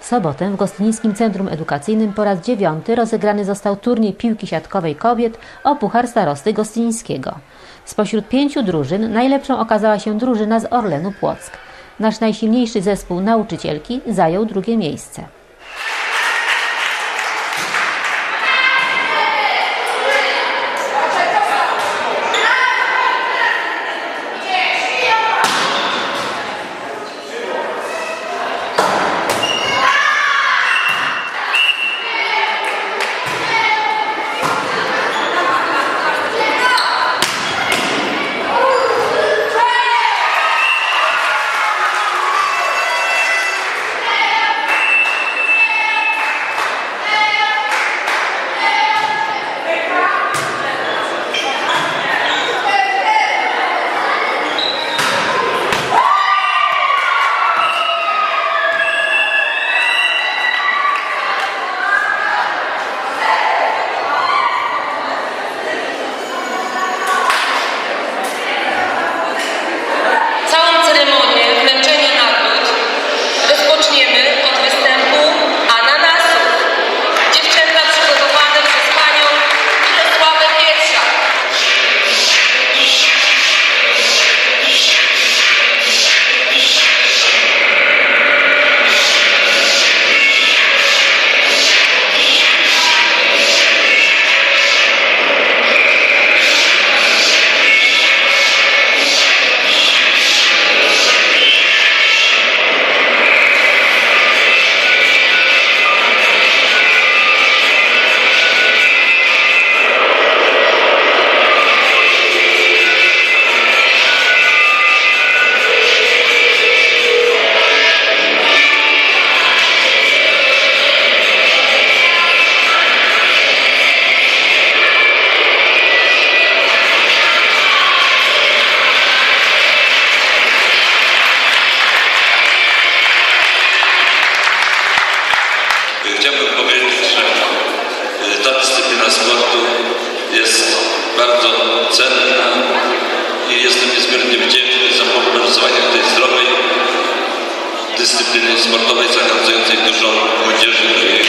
W sobotę w Gostynickim Centrum Edukacyjnym po raz dziewiąty rozegrany został turniej piłki siatkowej kobiet o Puchar Starosty Gostynickiego. Spośród pięciu drużyn najlepszą okazała się drużyna z Orlenu Płock. Nasz najsilniejszy zespół nauczycielki zajął drugie miejsce. спортовий загрузив цей дужок одіжний.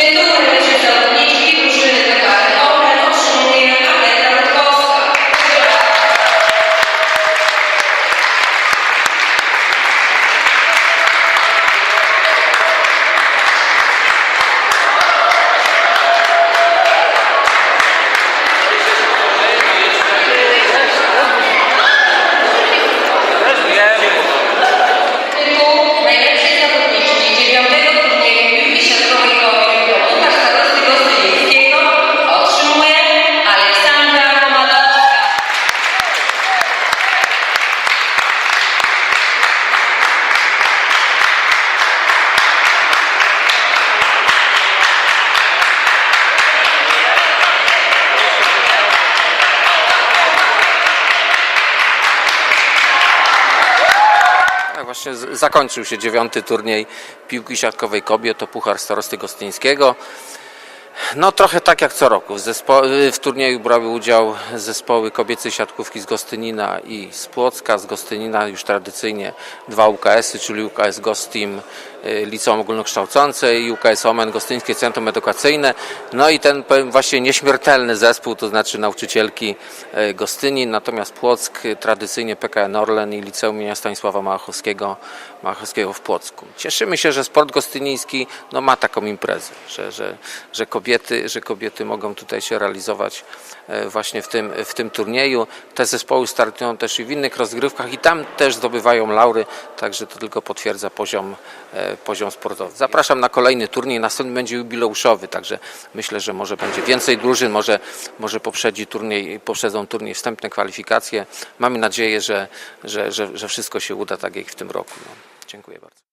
Pero właśnie zakończył się dziewiąty turniej piłki siatkowej kobiet, to Puchar Starosty Gostyńskiego. No trochę tak jak co roku. W, w turnieju brały udział zespoły kobiecej siatkówki z Gostynina i z Płocka. Z Gostynina już tradycyjnie dwa UKS-y, czyli UKS Gostim y, Liceum Ogólnokształcące i UKS Omen Gostyńskie Centrum Edukacyjne. No i ten powiem, właśnie nieśmiertelny zespół, to znaczy nauczycielki y, Gostynin, natomiast Płock y, tradycyjnie PKN Orlen i Liceum imienia Stanisława Małachowskiego, Małachowskiego w Płocku. Cieszymy się, że sport gostyniński no, ma taką imprezę, że, że, że, kobiety, że kobiety mogą tutaj się realizować e, właśnie w tym, w tym turnieju. Te zespoły startują też i w innych rozgrywkach i tam też zdobywają laury, także to tylko potwierdza poziom, e, poziom sportowy. Zapraszam na kolejny turniej, następny będzie jubileuszowy, także myślę, że może będzie więcej drużyn, może, może poprzedzi turniej, poprzedzą turniej wstępne kwalifikacje. Mamy nadzieję, że, że, że, że wszystko się uda tak jak w tym roku. No, dziękuję bardzo.